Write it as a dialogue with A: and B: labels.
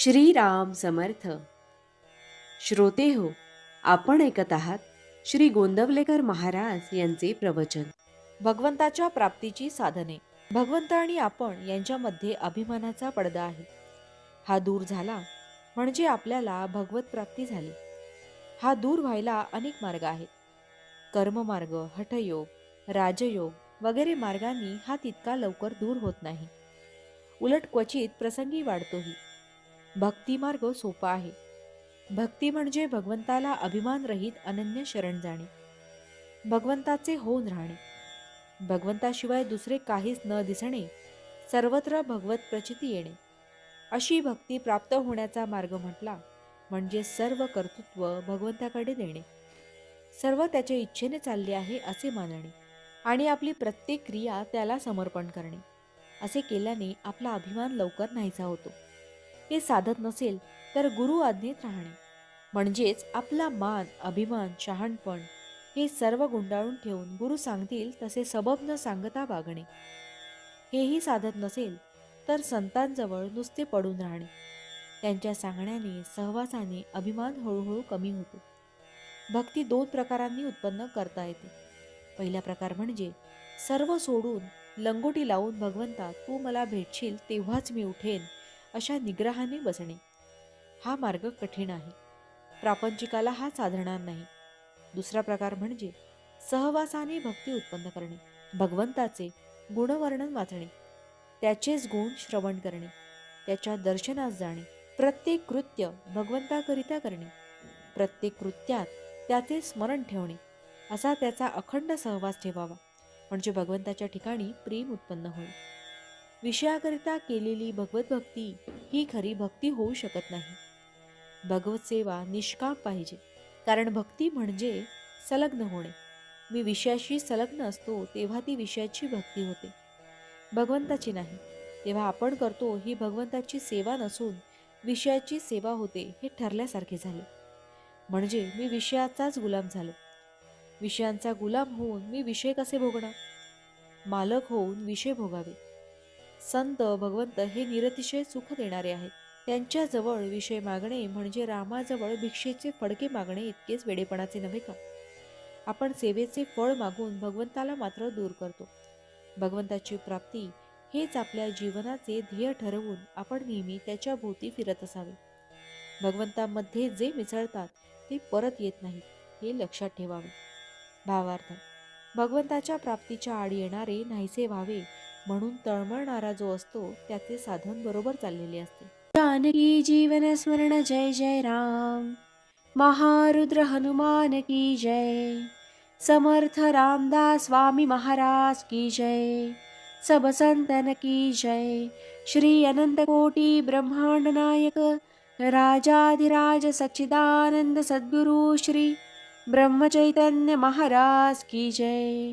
A: श्रीराम समर्थ. श्रोते हो आपण ऐकत आहात श्री गोंदवलेकर महाराज यांचे प्रवचन.
B: भगवंताच्या प्राप्तीची साधने. भगवंत आणि आपण यांच्यामध्ये अभिमानाचा पडदा आहे. हा दूर झाला म्हणजे आपल्याला भगवत प्राप्ती झाली. हा दूर व्हायला अनेक मार्ग आहेत. कर्ममार्ग हठयोग राजयोग वगैरे मार्गांनी हा तितका लवकर दूर होत नाही. उलट क्वचित प्रसंगी वाढतोही. भक्तिमार्ग सोपा आहे. भक्ती म्हणजे भगवंताला अभिमानरहित अनन्य शरण जाणे. भगवंताचे होऊन राहणे. भगवंताशिवाय दुसरे काहीच न दिसणे सर्वत्र भगवत प्रचिती येणे. अशी भक्ती प्राप्त होण्याचा मार्ग म्हटला म्हणजे सर्व कर्तृत्व भगवंताकडे देणे. सर्व त्याच्या इच्छेने चालले आहे असे मानणे आणि आपली प्रत्येक क्रिया त्याला समर्पण करणे. असे केल्याने आपला अभिमान लवकर नाहीसा होतो. हे साधत नसेल तर गुरु आज्ञेत राहणे. म्हणजेच आपला मान अभिमान शहाणपण हे सर्व गुंडाळून ठेवून गुरु सांगतील तसे सबब न सांगता वागणे. हेही साधत नसेल तर संतांजवळ नुसते पडून राहणे. त्यांच्या सांगण्याने सहवासाने अभिमान हळूहळू कमी होतो. भक्ती दोन प्रकारांनी उत्पन्न करता येते. पहिला प्रकार म्हणजे सर्व सोडून लंगोटी लावून भगवंता तू मला भेटशील तेव्हाच मी उठेन. अशा निग्रहाने बसणे. हा मार्ग कठीण आहे. प्रापंचिकाला हा साधणार नाही. दुसरा प्रकार म्हणजे सहवासाने भक्ती उत्पन्न करणे. भगवंताचे गुणवर्णन वाचणे. त्याचेच गुण श्रवण करणे. त्याच्या दर्शनास जाणे. प्रत्येक कृत्य भगवंताकरिता करणे. प्रत्येक कृत्यात त्याचे स्मरण ठेवणे. असा त्याचा अखंड सहवास ठेवावा. म्हणजे भगवंताच्या ठिकाणी प्रेम उत्पन्न होईल विषयाकरिता केलेली भगवत भक्ती ही खरी भक्ती होऊ शकत नाही. भगवत सेवा निष्काम पाहिजे कारण भक्ती म्हणजे संलग्न होणे. मी विषयाशी संलग्न असतो तेव्हा ती विषयाची भक्ती होते. भगवंताची नाही तेव्हा आपण करतो ही भगवंताची सेवा नसून विषयाची सेवा होते हे ठरल्यासारखे झाले. म्हणजे मी विषयाचाच गुलाम झालो. विषयांचा गुलाम होऊन मी विषय कसे भोगणार? मालक होऊन विषय भोगावे. संत भगवंत हे निरतिशय सुख देणारे आहेत. त्यांच्याजवळ विषय मागणे म्हणजे रामाजवळ भिक्षेचे फडके मागणे इतकेच वेडेपणाचे नव्हे का? आपण सेवेचे फळ मागून भगवंताला मात्र दूर करतो. भगवंताची प्राप्ती हेच आपल्या जीवनाचे ध्येय ठरवून आपण नेहमी त्याच्या भोवती फिरत असावे. भगवंतामध्ये जे मिसळतात ते परत येत नाही हे लक्षात ठेवावे. भावार्थ भगवंताच्या प्राप्तीच्या आड येणारे नाहीसे व्हावे म्हणून तळमळणारा जो असतो त्याचे साधन बरोबर चाललेले असते.
A: जानकी जीवन स्मरण जय जय राम. महारुद्र हनुमान की जय. समर्थ रामदास स्वामी महाराज की जय. सब संतन की जय. श्री अनंत कोटी ब्रह्मांड नायक. राजाधिराज सच्चिदानंद सद्गुरु श्री ब्रह्मचैतन्य महाराज की जय.